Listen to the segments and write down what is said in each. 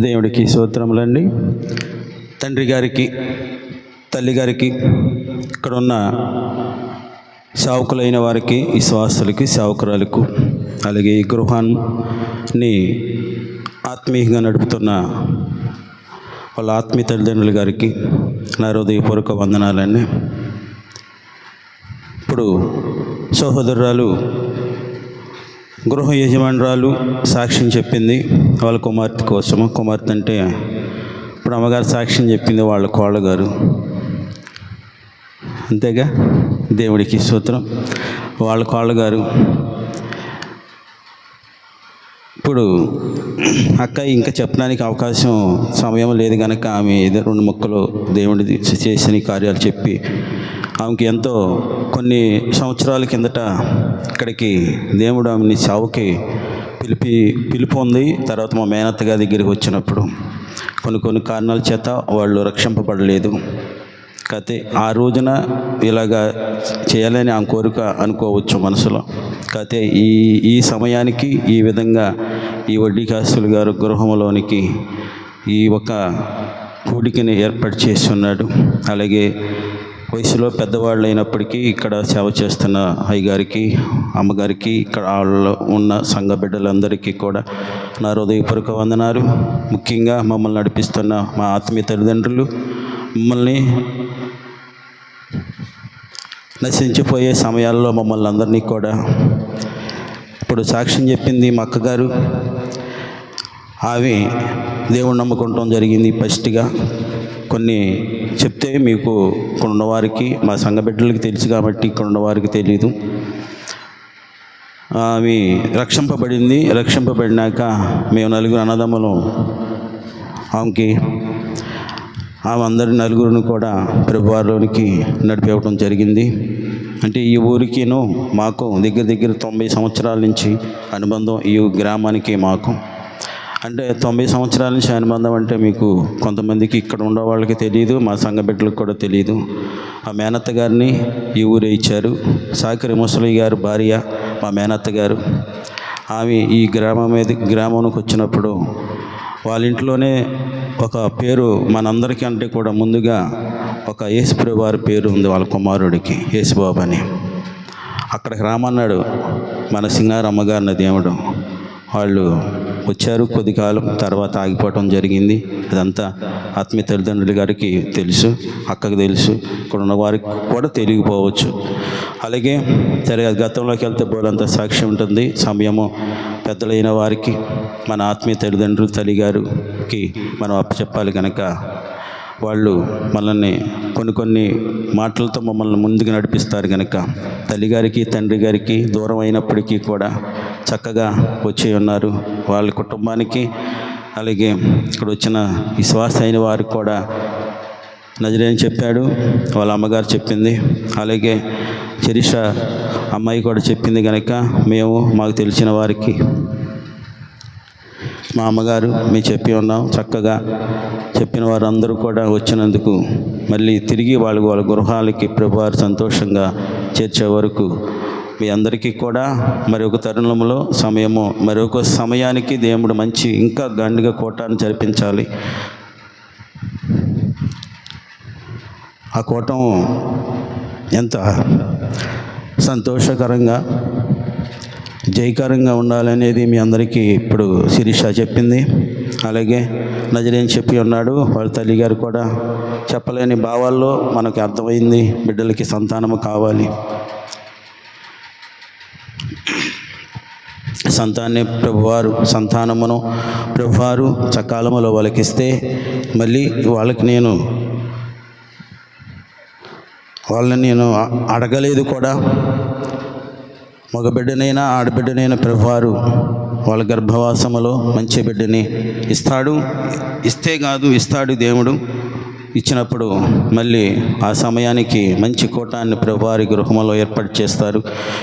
దేవుడికి స్తోత్రములండి. తండ్రి గారికి తల్లి గారికి ఇక్కడ ఉన్న సావుకులైన వారికి ఈ స్వాస్థులకి సేవకురాలకు అలాగే ఈ గృహాన్ని ఆత్మీయంగా నడుపుతున్న వాళ్ళ ఆత్మీయ తల్లిదండ్రుల గారికి నా హృదయపూర్వక వందనాలండి. ఇప్పుడు సహోదరురాలు గృహ యజమానురాలు సాక్ష్యం చెప్పింది వాళ్ళ కుమార్తె కోసము. కుమార్తె అంటే ఇప్పుడు అమ్మగారు సాక్ష్యం చెప్పింది వాళ్ళ కోళ్ళగారు. అంతేగా? దేవుడికి సూత్రం వాళ్ళ కోళ్ళగారు ఇప్పుడు అక్క ఇంకా చెప్పడానికి అవకాశం సమయం లేదు కనుక ఆమె ఏదో రెండు మొక్కలు దేవుడి చేసిన కార్యాలు చెప్పి ఆమెకి ఎంతో కొన్ని సంవత్సరాల కిందట ఇక్కడికి దేవుడు ఆమెని చావుకి పిలిపి పిలుపు ఉంది. తర్వాత మా మేనత్త గారి దగ్గరికి వచ్చినప్పుడు కొన్ని కొన్ని కారణాల చేత వాళ్ళు రక్షింపబడలేదు. కాకపోతే ఆ రోజున ఇలాగా చేయాలని ఆమె కోరిక అనుకోవచ్చు మనసులో. కాకపోతే ఈ ఈ సమయానికి ఈ విధంగా ఈ వడ్డీ కాస్తులు గారు గృహంలోనికి ఈ ఒక కూడికని ఏర్పాటు చేస్తున్నాడు. అలాగే వయసులో పెద్దవాళ్ళు అయినప్పటికీ ఇక్కడ సేవ చేస్తున్న అయ్యగారికి అమ్మగారికి ఇక్కడ వాళ్ళు ఉన్న సంఘ బిడ్డలందరికీ కూడా నా హృదయపూర్వక వందనాలు. ముఖ్యంగా మమ్మల్ని నడిపిస్తున్న మా ఆత్మీయ తల్లిదండ్రులు మమ్మల్ని నశించిపోయే సమయాల్లో మమ్మల్ని అందరినీ కూడా ఇప్పుడు సాక్ష్యం చెప్పింది మా అక్కగారు. ఆమె దేవుడు నమ్ముకుంటాం జరిగింది ఫస్ట్గా. కొన్ని చెప్తే మీకు ఇక్కడ ఉన్నవారికి మా సంఘ బిడ్డలకి తెలుసు కాబట్టి ఇక్కడ ఉన్నవారికి తెలియదు ఆమె రక్షింపబడింది. రక్షింపబడినాక మేము నలుగురు అన్నదమ్ములు ఆమెకి ఆమె అందరి నలుగురిని కూడా ప్రభువారిలోనికి నడిపివ్వడం జరిగింది. అంటే ఈ ఊరికిను మాకు దగ్గర దగ్గర తొంభై సంవత్సరాల నుంచి అనుబంధం ఈ గ్రామానికి మాకు. అంటే తొంభై సంవత్సరాల నుంచి అనుబంధం అంటే మీకు కొంతమందికి ఇక్కడ ఉండే వాళ్ళకి తెలియదు మా సంఘ బిడ్డలకు కూడా తెలియదు ఆ మేనత్త గారిని ఈ ఊరే ఇచ్చారు. సాకరి ముసలి గారు భార్య మా మేనత్త గారు. ఆమె ఈ గ్రామం మీద గ్రామంలోకి వచ్చినప్పుడు వాళ్ళ ఇంట్లోనే ఒక పేరు మనందరికీ అంటే కూడా ముందుగా ఒక యేసుప్రభు వారి పేరు ఉంది వాళ్ళ కుమారుడికి యేసుబాబు అని. అక్కడికి రామన్నాడు మన సింగారమ్మ గారిన దేవుడు వాళ్ళు వచ్చారు కొద్ది కాలం తర్వాత ఆగిపోవటం జరిగింది. అదంతా ఆత్మీయ తల్లిదండ్రుల గారికి తెలుసు అక్కకు తెలుసు ఇక్కడ ఉన్న వారికి కూడా తెలియకపోవచ్చు. అలాగే సరే గతంలోకి వెళ్తే బోలంత సాక్ష్యం ఉంటుంది. సమయము పెద్దలైన వారికి మన ఆత్మీయ తల్లిదండ్రులు తల్లిగారికి మనం అప్పచెప్పాలి కనుక వాళ్ళు మనల్ని కొన్ని కొన్ని మాటలతో మమ్మల్ని ముందుకు నడిపిస్తారు కనుక తల్లిగారికి తండ్రి గారికి దూరం అయినప్పటికీ కూడా చక్కగా వచ్చి ఉన్నారు. వాళ్ళ కుటుంబానికి అలాగే ఇక్కడ వచ్చిన విశ్వాస అయిన వారికి కూడా నజరేని చెప్పాడు. వాళ్ళ అమ్మగారు చెప్పింది. అలాగే చరిష అమ్మాయి కూడా చెప్పింది కనుక మేము మాకు తెలిసిన వారికి మా అమ్మగారు మేము చెప్పి ఉన్నాం. చక్కగా చెప్పిన వారందరూ కూడా వచ్చినందుకు మళ్ళీ తిరిగి వాళ్ళ వాళ్ళ గృహాలకి ప్రభువారు సంతోషంగా చేర్చే వరకు మీ అందరికీ కూడా మరి ఒక తరుణంలో సమయము మరి ఒక సమయానికి దేవుడు మంచి ఇంకా గండిగా కోటాన్ని జరిపించాలి. ఆ కూటం ఎంత సంతోషకరంగా జయకరంగా ఉండాలనేది మీ అందరికీ ఇప్పుడు శిరీష చెప్పింది. అలాగే నజరేని చెప్పి ఉన్నాడు వాళ్ళ తల్లి గారు కూడా చెప్పలేని భావాల్లో మనకు అర్థమైంది బిడ్డలకి సంతానము కావాలి. సంతాన్ని ప్రభువారు సంతానమును ప్రభువారు సకాలములో వాళ్ళకిస్తే మళ్ళీ వాళ్ళకి నేను వాళ్ళని నేను అడగలేదు కూడా. మగ బిడ్డనైనా ఆడబిడ్డనైనా ప్రభువారు వాళ్ళ గర్భవాసములో మంచి బిడ్డని ఇస్తాడు. ఇస్తే కాదు ఇస్తాడు దేవుడు. ఇచ్చినప్పుడు మళ్ళీ ఆ సమయానికి మంచి కూటాన్ని ప్రభువారి గృహంలో ఏర్పాటు చేస్తారు.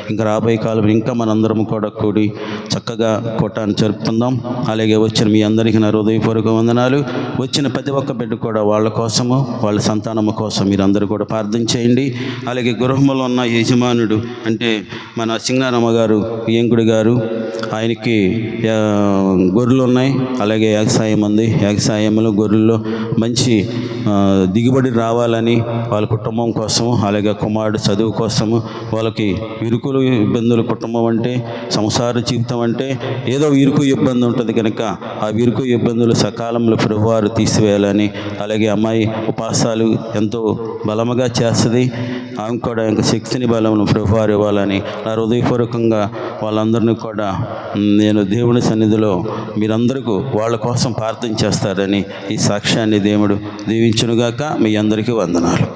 ఇంకా రాబోయే కాలం ఇంకా మనందరం కూడా కూడి చక్కగా కూటాన్ని జరుపుకుందాం. అలాగే వచ్చిన మీ అందరికీ నా హృదయపూర్వక వందనాలు. వచ్చిన ప్రతి ఒక్క బిడ్డ కూడా వాళ్ళ కోసము వాళ్ళ సంతానము కోసం మీరందరూ కూడా ప్రార్థన చేయండి. అలాగే గృహంలో ఉన్న యజమానుడు అంటే మన సింగారమ్మ గారు ఏంగుడి గారు ఆయనకి గొర్రెలు ఉన్నాయి. అలాగే వ్యవసాయం ఉంది. వ్యవసాయంలో గొర్రెల్లో మంచి దిగుబడి రావాలని వాళ్ళ కుటుంబం కోసము అలాగే కుమారుడు చదువు కోసము వాళ్ళకి ఇరుకులు ఇబ్బందులు కుటుంబం అంటే సంసార జీవితం అంటే ఏదో ఇరుకు ఇబ్బంది ఉంటుంది కనుక ఆ ఇరుకు ఇబ్బందులు సకాలంలో ప్రభువారు తీసివేయాలని అలాగే అమ్మాయి ఉపాసాలు ఎంతో బలముగా చేస్తుంది. ఆమె కూడా ఇంకా శక్తిని బలమును ప్రభువారు ఇవ్వాలని నా హృదయపూర్వకంగా వాళ్ళందరినీ కూడా నేను దేవుని సన్నిధిలో మీరందరికీ వాళ్ళ కోసం ప్రార్థన చేస్తారని ఈ సాక్ష్యాన్ని దేవుడు దీవించునుగాక మీ అందరికీ వందనాలు.